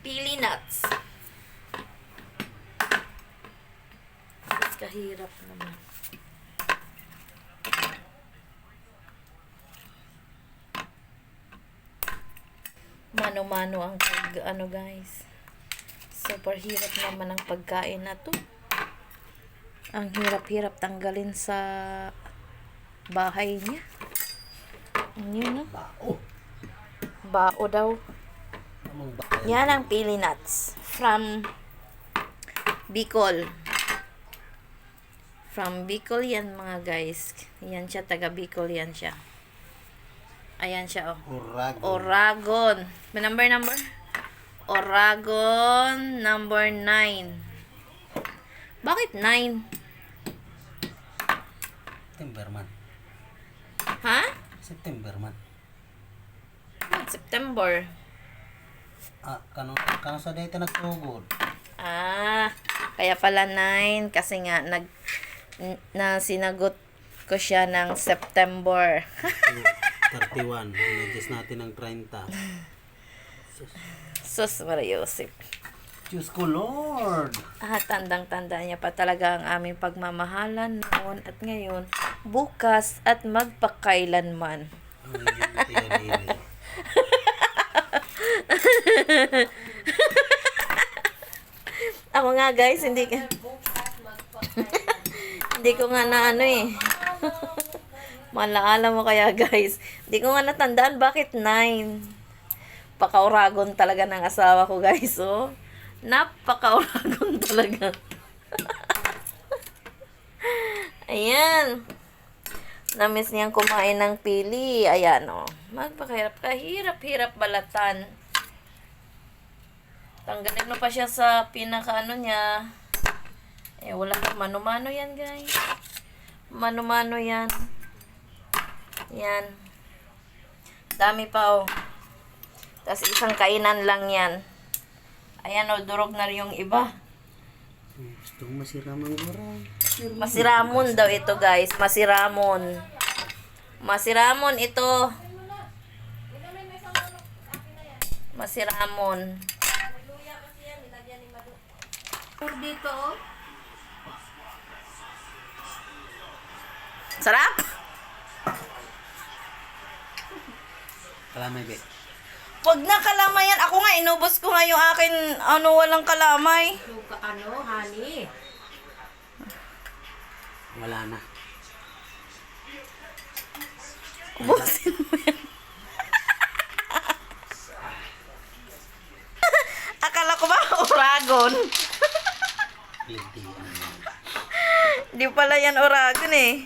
Pili nuts. Mas kahirap naman. Mano-mano ang pag, ano guys. Super hirap naman ang pagkain na to. Ang hirap-hirap tanggalin sa bahay niya. Ano yun, no? Bao. Bao daw. Yan ang pili nuts from Bicol. From Bicol yan mga guys. Yan siya, taga Bicol yan siya. Ayan siya oh. Urago. Oragon. May number number? Oragon number 9. Bakit 9? September man. Ha? September man. What, September. Ah, kano kano sa data nagtugod. Ah, kaya pala 9 kasi nga nag na sinagot ko siya ng September. 31. Inadjust natin ng 30. Sus, Mariosip. Diyos ko, Lord! Ah, tandang-tanda niya pa talaga ang aming pagmamahalan noon at ngayon, bukas at magpakailanman. Tiyalili. Ako nga guys, hindi ka... hindi ko nga na ano eh. Malaala mo kaya guys. Hindi ko nga natandaan bakit 9. Pakauragon talaga ng asawa ko guys. Oh. Napakauragon talaga. Ayan. Namiss niyang kumain ng pili. Ayan oh. Magpakahirap. Kahirap-hirap balatan. Tanggalin mo pa siya sa pinaka ano niya. Eh, wala kang mano-mano yan, guys. Mano-mano yan. Yan. Dami pa, oh. Tapos isang kainan lang yan. Ayan, oh, durog na rin yung iba. Gusto ko masira mang gurang. Masiramon daw ito, guys. Masiramon. Masiramon ito. Masiramon. Dito, oh. Sarap! Kalamay, be. Pag na kalamay yan, ako nga, inubos ko nga yung akin, ano, walang kalamay. Suka, ano, honey. Wala na. Ubusin mo yan. Akala ko ba, Oragon? Hindi. Di pala yan Oragon eh.